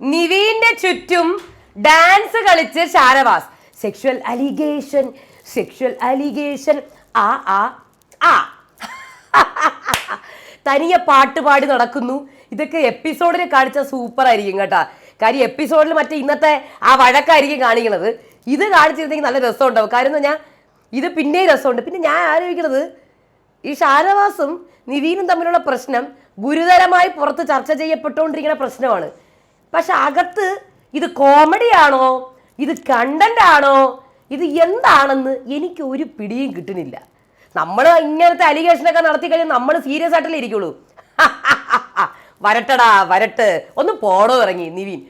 നിവീന്റെ ചുറ്റും ഡാൻസ് കളിച്ച് Shanavas. Sexual allegation sexual allegation ആ ആ ആ. തനിയെ പാട്ട് പാടി നടക്കുന്നു. ഇതൊക്കെ എപ്പിസോഡിൽ കാണിച്ച സൂപ്പർ ആയിരിക്കും കേട്ടാ. കാര്യം എപ്പിസോഡിൽ മറ്റേ ഇന്നത്തെ ആ വഴക്കായിരിക്കും കാണിക്കുന്നത്. ഇത് കാണിച്ചിരുന്നെങ്കിൽ നല്ല രസമുണ്ടാവും. കാര്യം എന്ന് പറഞ്ഞാൽ ഇത് പിന്നെയും രസമുണ്ട്. പിന്നെ ഞാൻ ആലോചിക്കുന്നത് ഈ ഷാനവാസും നിവീനും തമ്മിലുള്ള പ്രശ്നം ഗുരുതരമായി പുറത്ത് ചർച്ച ചെയ്യപ്പെട്ടുകൊണ്ടിരിക്കുന്ന പ്രശ്നമാണ്. പക്ഷെ അകത്ത് ഇത് കോമഡിയാണോ ഇത് കണ്ടന്റ് ആണോ? ഇത് എന്താണെന്ന് എനിക്ക് ഒരു പിടിയും കിട്ടുന്നില്ല. നമ്മൾ ഇങ്ങനത്തെ അലിഗേഷനൊക്കെ നടത്തി കഴിഞ്ഞാൽ നമ്മൾ സീരിയസ് ആയിട്ടല്ലേ ഇരിക്കുള്ളൂ. വരട്ടടാ വരട്ട്. ഒന്ന് പോടോ ഇറങ്ങി നിവിൻ.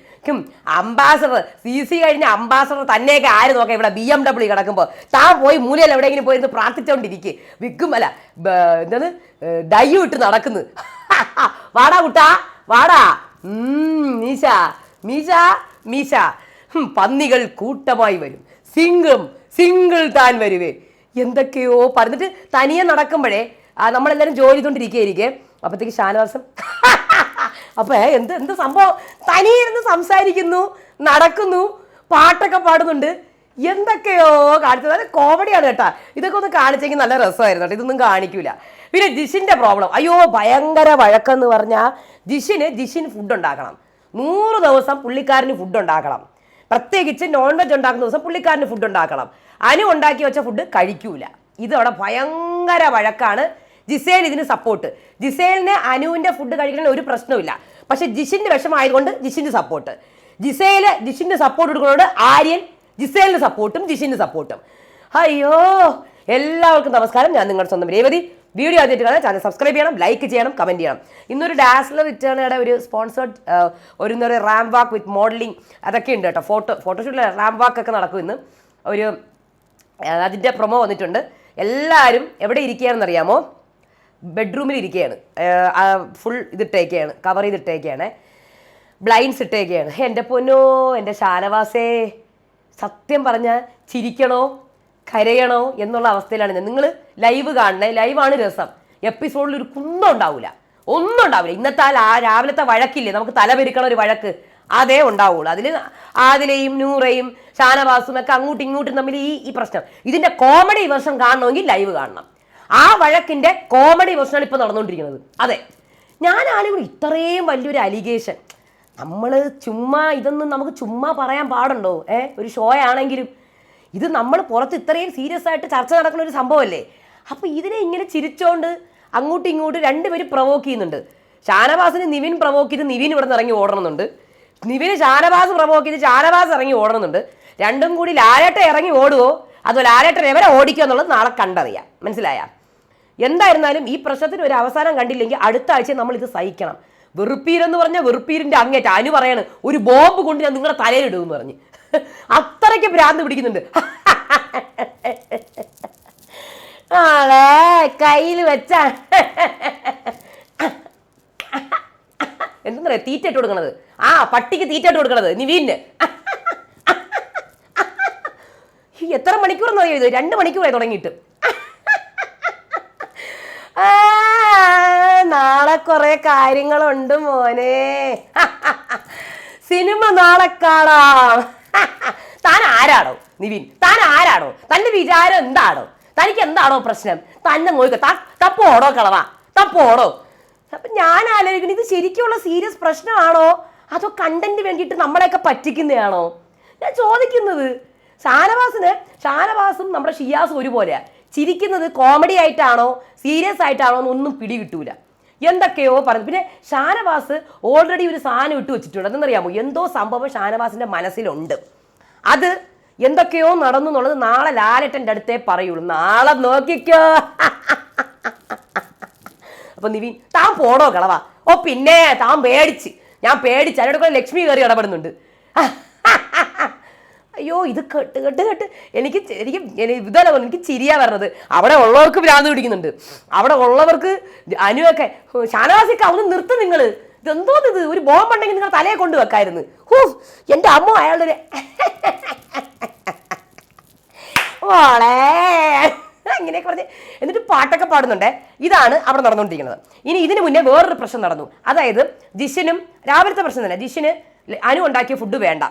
അംബാസഡർ സി സി കഴിഞ്ഞ അംബാസഡർ തന്നെയൊക്കെ ആര് നോക്കാം? ഇവിടെ ബി എം ഡബ്ല്യു കിടക്കുമ്പോൾ താൻ പോയി മൂലയിൽ എവിടെയെങ്കിലും പോയിരുന്ന് പ്രാർത്ഥിച്ചുകൊണ്ടിരിക്കുക വിൽക്കും അല്ല എന്താണ്? ഡയ്യു ഇട്ട് നടക്കുന്നു. വാടാ കുട്ടാ വാടാ. മീശ മീശ മീശ. പന്നികൾ കൂട്ടമായി വരും. സിംഗും സിംഗിൾ താൻ വരുവേ. എന്തൊക്കെയോ പറഞ്ഞിട്ട് തനിയെ നടക്കുമ്പോഴേ നമ്മളെല്ലാവരും ജോലി ചെയ്തുകൊണ്ടിരിക്കുകയായിരിക്കെ അപ്പോഴത്തേക്ക് ഷാനവാസം അപ്പൊ എന്ത് എന്ത് സംഭവം? തനിയിരുന്ന് സംസാരിക്കുന്നു നടക്കുന്നു പാട്ടൊക്കെ പാടുന്നുണ്ട്. എന്തൊക്കെയോ കാണിച്ചത്. അത് കോമഡിയാണ് കേട്ടാ. ഇതൊക്കെ ഒന്ന് കാണിച്ചെങ്കിൽ നല്ല രസമായിരുന്നു കേട്ടോ. ഇതൊന്നും കാണിക്കൂല. പിന്നെ ജിഷിന്റെ പ്രോബ്ലം അയ്യോ ഭയങ്കര വഴക്കെന്ന് പറഞ്ഞാൽ ജിഷിന് ജിഷിന് ഫുഡ് ഉണ്ടാക്കണം. നൂറ് ദിവസം പുള്ളിക്കാരന് ഫുഡ് ഉണ്ടാക്കണം. പ്രത്യേകിച്ച് നോൺ വെജ് ഉണ്ടാക്കുന്ന ദിവസം പുള്ളിക്കാരന് ഫുഡ് ഉണ്ടാക്കണം. അനു ഉണ്ടാക്കി വെച്ച ഫുഡ് കഴിക്കൂല. ഇതവിടെ ഭയങ്കര വഴക്കാണ്. ജിസേൽ ഇതിന് സപ്പോർട്ട് ജിസേലിന് അനുവിന്റെ ഫുഡ് കഴിക്കണ ഒരു പ്രശ്നമില്ല പക്ഷെ ജിഷിന്റെ വിഷമായതുകൊണ്ട് ജിഷിന്റെ സപ്പോർട്ട് ജിസേൽ ജിഷിന്റെ സപ്പോർട്ട് എടുക്കുന്നതുകൊണ്ട് ആര്യൻ ജിസേലിന് സപ്പോർട്ടും ജിഷിന്റെ സപ്പോർട്ടും. അയ്യോ എല്ലാവർക്കും നമസ്കാരം. ഞാൻ നിങ്ങളുടെ സ്വന്തം രേവതി. വീഡിയോ ആദ്യമായിട്ട് കാണാൻ ചാനൽ സബ്സ്ക്രൈബ് ചെയ്യണം ലൈക്ക് ചെയ്യണം കമന്റ് ചെയ്യണം. ഇന്നൊരു ഡാസ്ലർ റിട്ടേണയുടെ ഒരു സ്പോൺസേർഡ് ഒരു ഇന്നൊരു റാം വാക്ക് വിത്ത് മോഡലിംഗ് അതൊക്കെ ഉണ്ട് കേട്ടോ. ഫോട്ടോ ഫോട്ടോഷൂട്ടിൽ റാം വാക്ക് ഒക്കെ നടക്കും ഇന്ന്. ഒരു അതിന്റെ പ്രൊമോ വന്നിട്ടുണ്ട്. എല്ലാവരും എവിടെ ഇരിക്കുകയാണെന്ന് അറിയാമോ? ബെഡ്റൂമിൽ ഇരിക്കുകയാണ്. ഫുൾ ഇതിട്ടേക്കാണ് കവർ ചെയ്തിട്ടേക്കാണ് ബ്ലൈൻഡ്സ് ഇട്ടേക്കാണ് എന്റെ പൊന്നോ എന്റെ ശാനവാസേ സത്യം പറഞ്ഞാൽ ചിരിക്കണോ കരയണോ എന്നുള്ള അവസ്ഥയിലാണ് ഞാൻ. നിങ്ങൾ ലൈവ് കാണണേ. ലൈവാണ് രസം. എപ്പിസോഡിൽ ഒരു കുന്നം ഉണ്ടാവില്ല ഒന്നും ഉണ്ടാവില്ല ഇന്നത്തെ ആ രാവിലത്തെ വഴക്കില്ലേ? നമുക്ക് തലപെരുക്കണ ഒരു വഴക്ക്. അതേ ഉണ്ടാവുള്ളൂ. അതിൽ ആദിലയും നൂറയും ഷാനവാസും ഒക്കെ അങ്ങോട്ടും ഇങ്ങോട്ടും തമ്മിൽ ഈ ഈ പ്രശ്നം. ഇതിന്റെ കോമഡി വേർഷൻ കാണണമെങ്കിൽ ലൈവ് കാണണം. ആ വഴക്കിന്റെ കോമഡി വേർഷനാണ് ഇപ്പോൾ നടന്നുകൊണ്ടിരിക്കുന്നത്. അതെ. ഞാൻ ആളുകൾ ഇത്രയും വലിയൊരു അലിഗേഷൻ നമ്മൾ ചുമ്മാ ഇതൊന്നും നമുക്ക് ചുമ്മാ പറയാൻ പാടുണ്ടോ? ഏ? ഒരു ഷോ ആണെങ്കിലും ഇത് നമ്മൾ പുറത്ത് ഇത്രയും സീരിയസ് ആയിട്ട് ചർച്ച നടക്കുന്ന ഒരു സംഭവമല്ലേ? അപ്പോൾ ഇതിനെ ഇങ്ങനെ ചിരിച്ചോണ്ട് അങ്ങോട്ടും ഇങ്ങോട്ടും രണ്ടുപേരും പ്രവോക്ക് ചെയ്യുന്നുണ്ട്. ഷാനവാസിന് നിവിൻ പ്രവോക്ക് ചെയ്ത് നിവിൻ ഇവിടെ നിന്ന് ഇറങ്ങി ഓടണമെന്നുണ്ട്. നിവിന് ഷാനവാസ് പ്രവോക്ക് ചെയ്ത് ഷാനവാസ് ഇറങ്ങി ഓടണമെന്നുണ്ട്. രണ്ടും കൂടി ലാലേട്ട ഇറങ്ങി ഓടുവോ? അതോ ലാലേട്ടൻ എവരെ ഓടിക്കുക എന്നുള്ളത് നാളെ കണ്ടറിയാം. മനസ്സിലായ? എന്തായിരുന്നാലും ഈ പ്രശ്നത്തിന് ഒരു അവസാനം കണ്ടില്ലെങ്കിൽ അടുത്ത ആഴ്ച നമ്മൾ ഇത് സഹിക്കണം. വെറുപ്പീരെന്ന് പറഞ്ഞ വെറുപ്പീരിന്റെ അങ്ങേറ്റ. അനു പറയാണ് ഒരു ബോംബ് കൊണ്ട് ഞാൻ നിങ്ങളുടെ തലയിലിടുമെന്ന് പറഞ്ഞ്. അത്രയ്ക്ക് ഭ്രാന്ത് പിടിക്കുന്നുണ്ട്. ആളെ കയ്യിൽ വെച്ച എന്താ പറയാ തീറ്റ കൊടുക്കണത്. ആ പട്ടിക്ക് തീറ്റ ഇട്ട് കൊടുക്കണത് നിവീന് എത്ര മണിക്കൂർ എന്ന് ഇത്? രണ്ട് മണിക്കൂറായി തുടങ്ങിയിട്ട്. നാളെ കുറെ കാര്യങ്ങളുണ്ട് മോനെ. സിനിമ നാളെ കാണാം. താൻ ആരാണോ നിവിൻ താൻ ആരാണോ തന്റെ വിചാരം എന്താണോ തനിക്ക് എന്താണോ പ്രശ്നം? തന്നെ നോക്കുക തപ്പോടോ കളവാ? തപ്പോടോ? അപ്പൊ ഞാൻ ആലോചിക്കുന്നത് ഇത് ശരിക്കുള്ള സീരിയസ് പ്രശ്നമാണോ? അതോ കണ്ടന്റ് വേണ്ടിയിട്ട് നമ്മളെയൊക്കെ പറ്റിക്കുന്നതാണോ? ഞാൻ ചോദിക്കുന്നത് ഷാനവാസിന് ഷാനവാസും നമ്മുടെ ഷിയാസും ഒരുപോലെയാ. ചിരിക്കുന്നത് കോമഡി ആയിട്ടാണോ സീരിയസ് ആയിട്ടാണോ എന്നൊന്നും പിടി കിട്ടൂല എന്തൊക്കെയോ പറഞ്ഞു. പിന്നെ ഷാനവാസ് ഓൾറെഡി ഒരു സാധനം ഇട്ട് വെച്ചിട്ടുണ്ട്. അതെന്നറിയാമോ എന്തോ സംഭവം ഷാനവാസിന്റെ മനസ്സിലുണ്ട്. അത് എന്തൊക്കെയോ നടന്നു എന്നുള്ളത് നാളെ ലാലേട്ടന്റെ അടുത്തേ പറയുള്ളൂ. നാളെ നോക്കിക്കോ. അപ്പൊ നിവിൻ താൻ പോടോ കളവാ. ഓ പിന്നെ താൻ പേടിച്ച്. ഞാൻ പേടിച്ച്. അതിനോട് കൂടെ ലക്ഷ്മി കയറി ഇടപെടുന്നുണ്ട്. അയ്യോ ഇത് കെട്ട് കെട്ട് കെട്ട്. എനിക്ക് ശരിക്കും ഇതല്ല പറഞ്ഞു എനിക്ക് ചിരിയാ പറഞ്ഞത് അവിടെ ഉള്ളവർക്ക് ഭ്രാന്ത് പിടിക്കുന്നുണ്ട്. അവിടെ ഉള്ളവർക്ക് അനുവൊക്കെ ഷാനവാസിക്ക് ഷാനവാസിക്ക നിർത്തും നിങ്ങൾ ഇതെന്തോ ഇത്? ഒരു ബോംബ് ഉണ്ടെങ്കിൽ നിങ്ങൾ തലയെ കൊണ്ട് വെക്കായിരുന്നു. ഹൂ എന്റെ അമ്മ അയാളുടെ ഒരു വളേ ഇങ്ങനെയൊക്കെ പറഞ്ഞ് എന്നിട്ട് പാട്ടൊക്കെ പാടുന്നുണ്ട്. ഇതാണ് അവിടെ നടന്നുകൊണ്ടിരിക്കുന്നത്. ഇനി ഇതിന് മുന്നേ വേറൊരു പ്രശ്നം നടന്നു. അതായത് ജിഷനും രാവിലത്തെ പ്രശ്നം തന്നെ. ജിഷിന് അനു ഉണ്ടാക്കിയ ഫുഡ് വേണ്ട.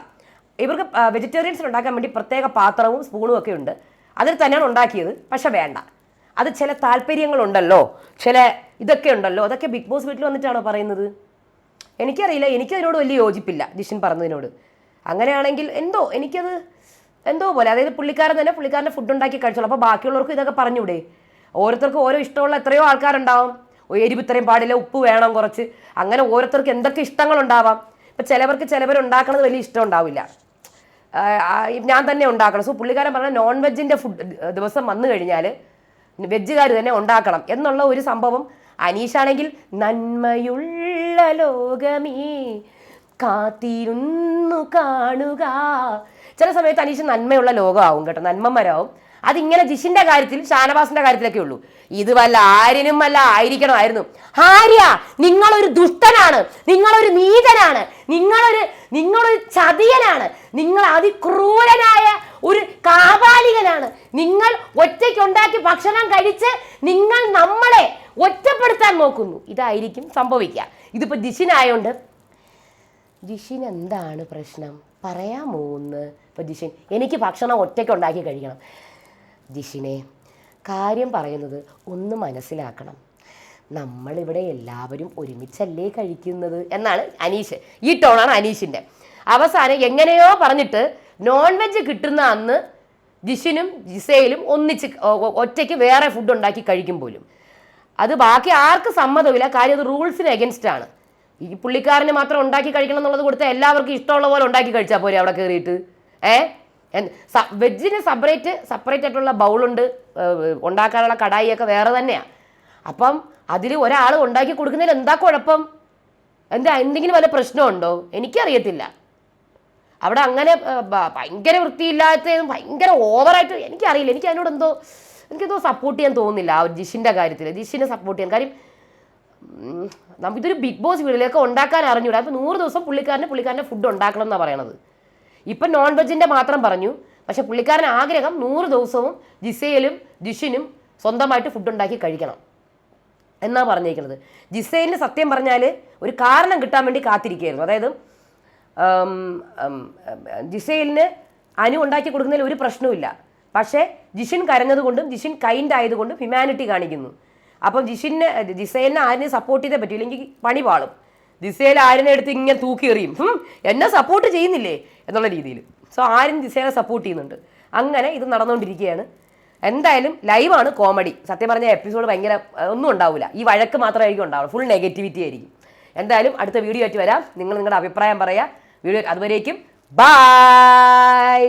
ഇവർക്ക് വെജിറ്റേറിയൻസിന് ഉണ്ടാക്കാൻ വേണ്ടി പ്രത്യേക പാത്രവും സ്പൂണും ഒക്കെ ഉണ്ട്. അതിൽ തന്നെയാണ് ഉണ്ടാക്കിയത്. പക്ഷെ വേണ്ട. അത് ചില താല്പര്യങ്ങളുണ്ടല്ലോ. ചില ഇതൊക്കെ ഉണ്ടല്ലോ. അതൊക്കെ ബിഗ് ബോസ് വീട്ടിൽ വന്നിട്ടാണോ പറയുന്നത്? എനിക്കറിയില്ല. എനിക്കതിനോട് വലിയ യോജിപ്പില്ല ജിഷിൻ പറഞ്ഞതിനോട്. അങ്ങനെയാണെങ്കിൽ എന്തോ എനിക്കത് എന്തോ പോലെ. അതായത് പുള്ളിക്കാരൻ തന്നെ പുള്ളിക്കാരന്റെ ഫുഡ് ഉണ്ടാക്കി കഴിച്ചോളൂ. അപ്പോൾ ബാക്കിയുള്ളവർക്ക് ഇതൊക്കെ പറഞ്ഞൂടെ? ഓരോരുത്തർക്കും ഓരോ ഇഷ്ടമുള്ള എത്രയോ ആൾക്കാരുണ്ടാവും. എരിവ് ഇത്രയും പാടില്ല ഉപ്പ് വേണം കുറച്ച്. അങ്ങനെ ഓരോരുത്തർക്ക് എന്തൊക്കെ ഇഷ്ടങ്ങളുണ്ടാവാം. ഇപ്പം ചിലവർക്ക് ചിലവർ ഉണ്ടാക്കണത് വലിയ ഇഷ്ടം ഉണ്ടാവില്ല. ഞാൻ തന്നെ ഉണ്ടാക്കണം. സോ പുള്ളിക്കാരൻ പറഞ്ഞ നോൺ വെജിന്റെ ഫുഡ് ദിവസം വന്നു കഴിഞ്ഞാൽ വെജുകാർ തന്നെ ഉണ്ടാക്കണം എന്നുള്ള ഒരു സംഭവം അനീഷാണെങ്കിൽ നന്മയുള്ള ലോകമേ കാത്തിരുന്നു കാണുക. ചില സമയത്ത് അനീഷ് നന്മയുള്ള ലോകമാവും കേട്ടോ. നന്മമരാവും അതിങ്ങനെ ജിഷിന്റെ കാര്യത്തിൽ ഷാനവാസിന്റെ കാര്യത്തിലൊക്കെ ഉള്ളൂ. ഇത് വല്ല ആരിനും വല്ല ആയിരിക്കണമായിരുന്നു. ആര്യ നിങ്ങളൊരു ദുഷ്ടനാണ്. നിങ്ങളൊരു നീതനാണ് നിങ്ങളൊരു നിങ്ങളൊരു ചതിയനാണ്. നിങ്ങൾ അതിക്രൂരനായ ഒരു കാപാലികനാണ്. നിങ്ങൾ ഒറ്റയ്ക്ക് ഉണ്ടാക്കി ഭക്ഷണം കഴിച്ച് നിങ്ങൾ നമ്മളെ ഒറ്റപ്പെടുത്താൻ നോക്കുന്നു. ഇതായിരിക്കും സംഭവിക്കുക. ഇതിപ്പോൾ ജിഷിനായോണ്ട് ജിഷിൻ എന്താണ് പ്രശ്നം പറയാമോന്ന് ഇപ്പോൾ ജിഷിൻ എനിക്ക് ഭക്ഷണം ഒറ്റയ്ക്ക് ഉണ്ടാക്കി കഴിക്കണം. ജിഷിനെ കാര്യം പറയുന്നത് ഒന്ന് മനസ്സിലാക്കണം. നമ്മളിവിടെ എല്ലാവരും ഒരുമിച്ചല്ലേ കഴിക്കുന്നത്? എന്നാണ് അനീഷ്. ഈ ടോണാണ് അനീഷിന്റെ അവസാനം എങ്ങനെയോ പറഞ്ഞിട്ട് നോൺ വെജ് കിട്ടുന്ന അന്ന് ജിഷിനും ജിസയിലും ഒന്നിച്ച് ഒറ്റയ്ക്ക് വേറെ ഫുഡ് ഉണ്ടാക്കി കഴിക്കും പോലും. അത് ബാക്കി ആർക്ക് സമ്മതമില്ല കാര്യം അത് റൂൾസിന് എഗൻസ്റ്റ് ആണ്. ഈ പുള്ളിക്കാരന് മാത്രം ഉണ്ടാക്കി കഴിക്കണം എന്നുള്ളത് കൊടുത്താൽ എല്ലാവർക്കും ഇഷ്ടമുള്ള പോലെ ഉണ്ടാക്കി കഴിച്ചാൽ പോരെ അവിടെ കയറിയിട്ട് ഏ? വെജിന് സെപ്പറേറ്റ് സെപ്പറേറ്റ് ആയിട്ടുള്ള ബൗളുണ്ട്. ഉണ്ടാക്കാനുള്ള കടായിയൊക്കെ വേറെ തന്നെയാണ് അപ്പം അതിൽ ഒരാൾ ഉണ്ടാക്കി കൊടുക്കുന്നതിൽ എന്താ കുഴപ്പം? എന്താ എന്തെങ്കിലും വല്ല പ്രശ്നമുണ്ടോ? എനിക്കറിയത്തില്ല. അവിടെ അങ്ങനെ ഭയങ്കര വൃത്തിയില്ലാത്തതും ഭയങ്കര ഓവറായിട്ട് എനിക്കറിയില്ല. എനിക്ക് അതിനോട് എന്തോ എനിക്കെന്തോ സപ്പോർട്ട് ചെയ്യാൻ തോന്നുന്നില്ല ആ ഒരു ജിഷിന്റെ കാര്യത്തിൽ ജിഷിനെ സപ്പോർട്ട് ചെയ്യാൻ. കാര്യം നമുക്കിതൊരു ബിഗ് ബോസ് വീട്ടിലൊക്കെ ഉണ്ടാക്കാൻ അറിഞ്ഞൂടാ. അപ്പോൾ നൂറ് ദിവസം പുള്ളിക്കാരന് പുള്ളിക്കാരന്റെ ഫുഡ് ഉണ്ടാക്കണം എന്നാണ് പറയണത്. ഇപ്പം നോൺ വെജിന്റെ മാത്രം പറഞ്ഞു. പക്ഷെ പുള്ളിക്കാരൻ ആഗ്രഹം നൂറ് ദിവസവും ജിസയിലും ജിഷിനും സ്വന്തമായിട്ട് ഫുഡ് ഉണ്ടാക്കി കഴിക്കണം. എന്നാണ് പറഞ്ഞേക്കുന്നത് ജിസൈലിന് സത്യം പറഞ്ഞാൽ ഒരു കാരണം കിട്ടാൻ വേണ്ടി കാത്തിരിക്കുകയായിരുന്നു. അതായത് ജിസൈലിന് അനു ഉണ്ടാക്കി കൊടുക്കുന്നതിൽ ഒരു പ്രശ്നവുമില്ല. പക്ഷേ ജിഷിൻ കരഞ്ഞതുകൊണ്ടും ജിഷിൻ കൈൻഡ് ആയതുകൊണ്ടും ഹ്യൂമാനിറ്റി കാണിക്കുന്നു. അപ്പം ജിഷിന് ജിസൈലിനെ ആരെയും സപ്പോർട്ട് ചെയ്തേ പറ്റൂ. ഇല്ലെങ്കിൽ പണി പാളും. ജിസേൽ ആരിനെ എടുത്ത് ഇങ്ങനെ തൂക്കി എറിയും. എന്നെ സപ്പോർട്ട് ചെയ്യുന്നില്ലേ? എന്നുള്ള രീതിയിൽ. സോ ആരും ദിശയെ സപ്പോർട്ട് ചെയ്യുന്നുണ്ട്. അങ്ങനെ ഇത് നടന്നുകൊണ്ടിരിക്കുകയാണ്. എന്തായാലും ലൈവാണ് കോമഡി സത്യം പറഞ്ഞ എപ്പിസോഡ് ഭയങ്കര ഒന്നും ഉണ്ടാവില്ല ഈ വഴക്ക് മാത്രമായിരിക്കും ഉണ്ടാവുക. ഫുൾ നെഗറ്റിവിറ്റി ആയിരിക്കും. എന്തായാലും അടുത്ത വീഡിയോ ആയിട്ട് വരാം. നിങ്ങൾ നിങ്ങളുടെ അഭിപ്രായം പറയാം. വീഡിയോ അതുവരേക്കും. ബൈ